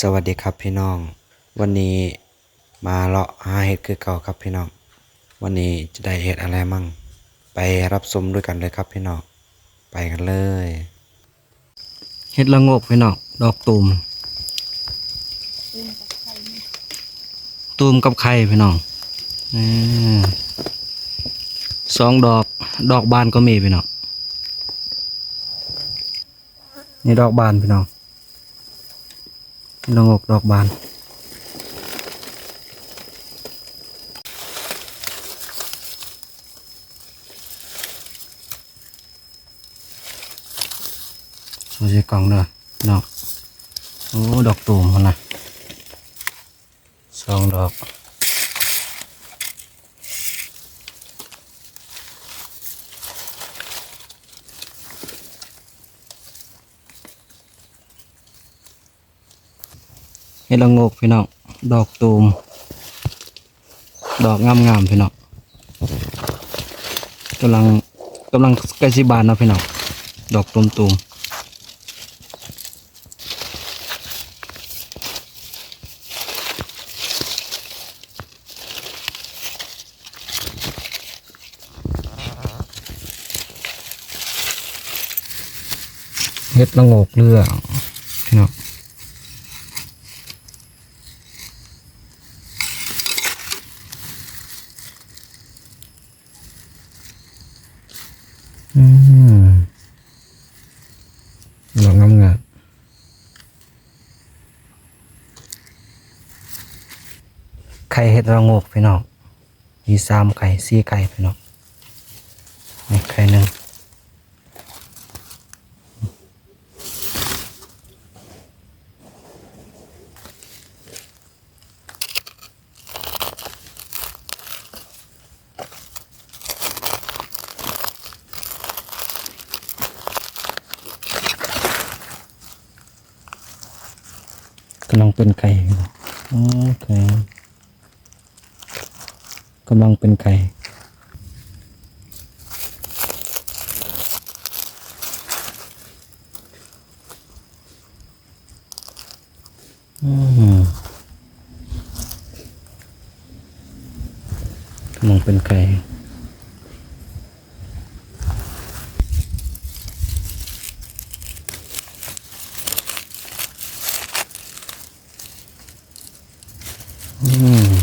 สวัสดีครับพี่น้อง วันนี้มาเลาะหาเห็ดคือเก่าครับพี่น้อง วันนี้จะได้เห็ดอะไรมั่ง ไปรับชมด้วยกันเลยครับพี่น้อง ไปกันเลยเฮ็ดละงกพี่น้องดอกตูมตูมกับไข่พี่น้องอสองดอกดอกบานก็มีพี่น้องนี่ดอกบานพี่น้อง ดละโงกดอกบานดูสิกล่องเด้อพี่น้องโอ้ดอกตูมมันนะสองดอก เฮ็ดละงกพี่น้องดอกตูม ดอกงามๆพี่น้องกำลังกำลังใกล้สิบานนะพี่น้องดอกตูมตูมเฮ็ดละงกเรือพี่น้อง อืมดอกงามงามไข่เห็ดระงกพี่น้องมีสามไข่สี่ไข่พี่น้องนี่ไข่หนึ่งกำลังเป็นไข่พี่องโอเคกำลังเป็นไข่อืมกำลังเป็นไข่อืม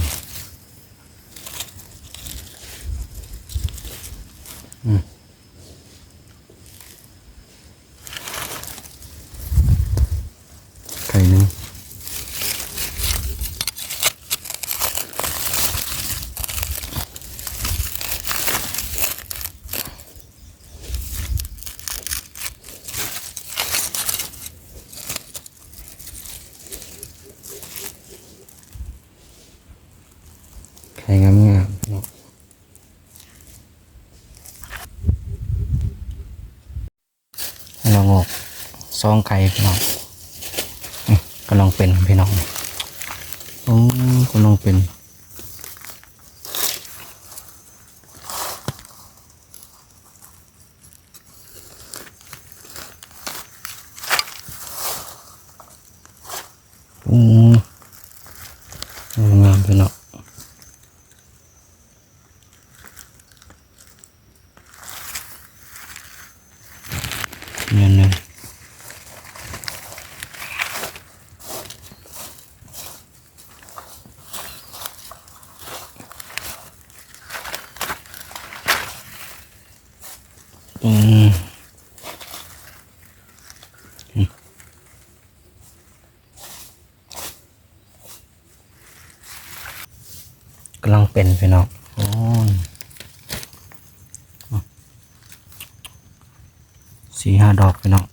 ไข่งามๆเนาะให้เรางอกซองไข่พี่น้องกำลังเป็นพี่น้องโอ้กำลังเป็น อืมงามพี่น้องเนียนเลยอืมอืมกำลัง เป็นพี่น้องโอ้ยอะสี่ห้าดอกพี่น้อง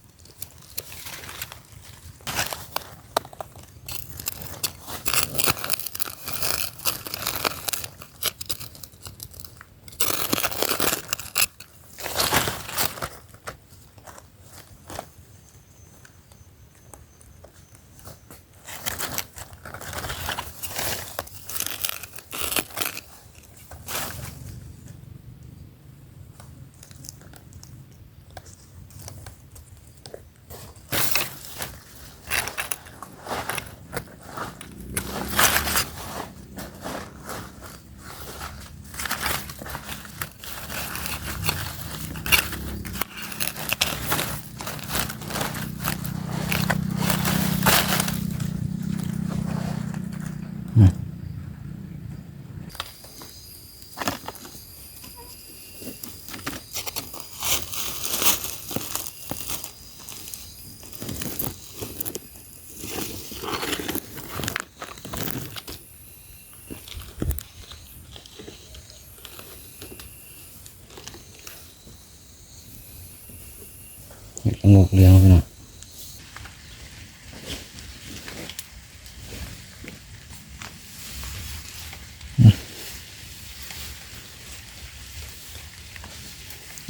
งอกเหลืองพี่น้อง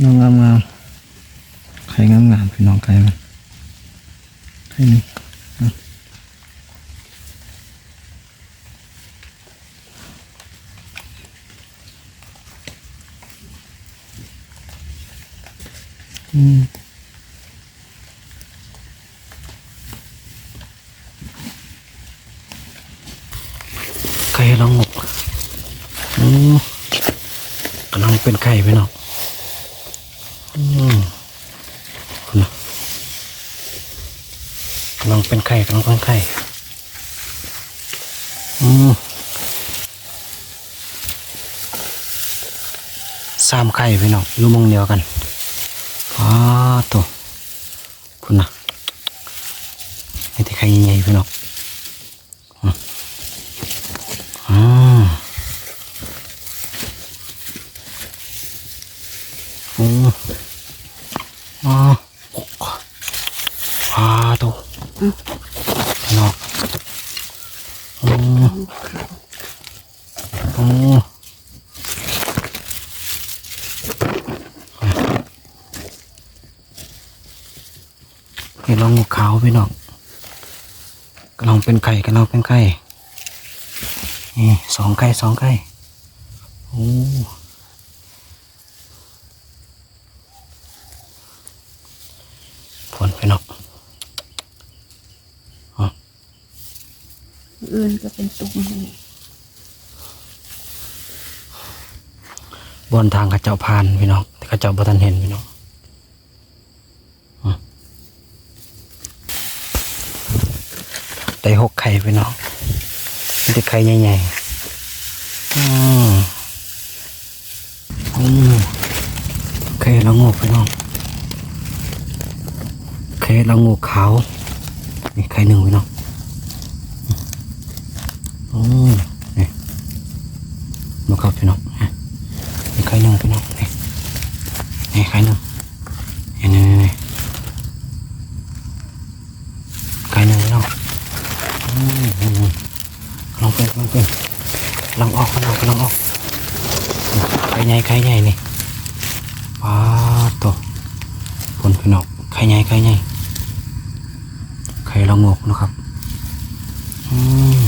น้องงามงามๆไข่งามงามพี่น้องไข่มันไข่นี่อะอืมไข่ละงกอืม เป็นไข่พี่น้องอืมคุณนะกำลังเป็นไข่กำลังเป็นไข่ อืมสามไข่พี่น้องอยู่มองเดียวกันอ้าตัวคุณนะนี่ที่ไข่ใหญ่ๆพี่น้องอืมอ่าโอ้อ่าอ่าตัวพี่น้องอืมอืม เห็ นลองงูขาวพี่น้องกำลังเป็นไข่กำลังเป็นไข่นี่สองไข่สองไข่โอ้ผลพี่น้องอื่นก็เป็นตุ่มนี่บนทางข้าเจ้าพานพี่น้องแต่ข้าเจ้าบ่ทันเห็นพี่น้องอืม ได้หกไข่ไปเน้องมันจะไข่ใหญ่ๆอืมอืมไข่ละงกไปน้องไข่ละงกขาวนี่ไข่หนึ่งไปน้องอืมนี่มาครับพี่น้องนี่นี่ไข่หนึ่งพี่น้องนี่นี่ไข่หนึ่งนี่นี่นี่นี่ไข่หนึ่งพี่น้องอืมอืมอืมกำลังเป็นกำลังเป็นกำลังออกกำลังกำลังออกไข่ใหญ่ไข่ใหญ่นี่ว้าตัวผลพี่น้องไข่ใหญ่ไข่ใหญ่ไข่ละงกนะครับอืม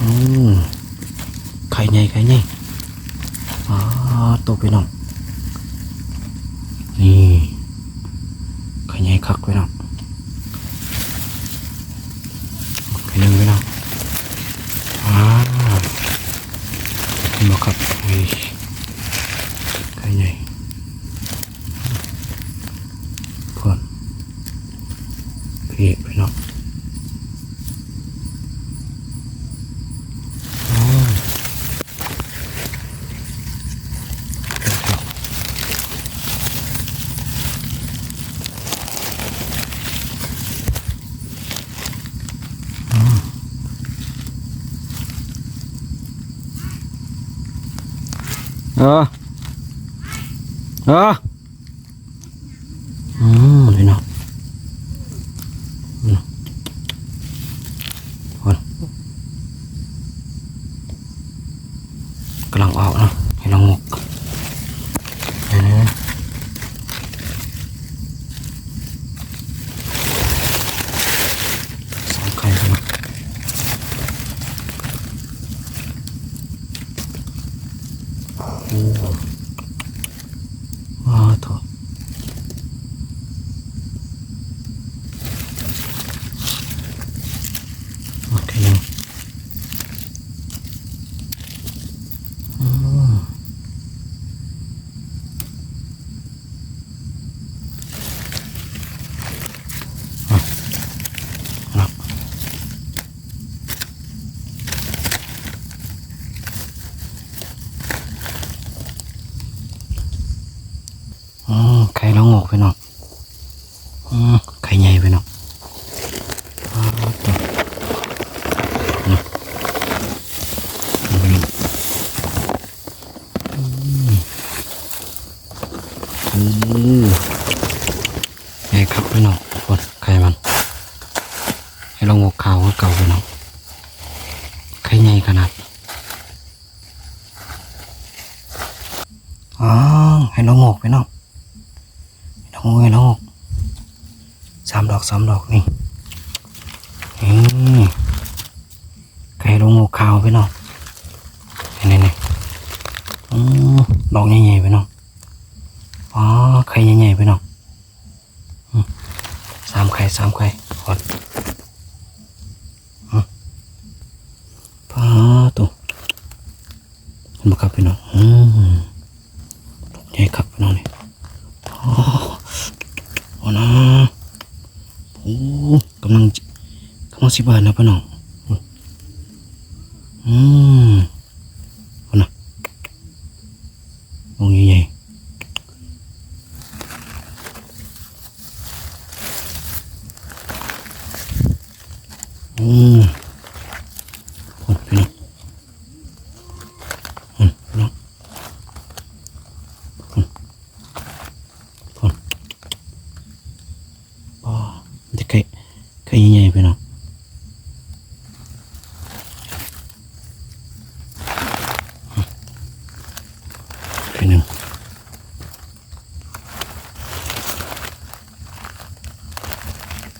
อืมไข่ใหญ่ไข่ใหญ่อ๋อตัวไปน้องนี่ไข่ใหญ่คักไปน้องไข่หนึ่งไปน้องอ่าเห็นบ่ครับนี่ไข่ใหญ่เพื่อนพี่ไปน้อง เออเอออืมเลยเนาะอืมคนกำลังออกเนาะให้ลองงกเดี๋ยวนะสองไข่กันนะ โอ้ว้าวโถโอเคหนึ่งอืมอะเอาละอืมไข่ละงกไปเนาะอืมไข่ใหญ่ไปเนาะอ้าวตัวเนาะ อือใหญ่ครับพี่น้องคนไข่มันให้เรางกขาวก็เก่าพี่น้องไข่ใหญ่ขนาดอ๋อให้เรางกพี่น้องให้เรางกให้เรางกสามดอกสามดอกนี่นี่ไข่เรางกขาวพี่น้องนี่นี่อือดอกใหญ่ๆพี่น้องอ๋อไข่ใหญ่ๆพี่น้องสามไข่สามไข่กดปลาตัวเห็นไหมครับพี่น้องอืมใหญ่ครับพี่น้องนี่โอ้โหนะโอ้กำลังกำลังสิบานนะพี่น้องอืมเอานะมองใหญ่ๆอืม คนพี่น้องคนพี่น้องคนคนอ๋อมันจะไก่ไก่ใหญ่ๆพี่น้องพี่หนึ่งค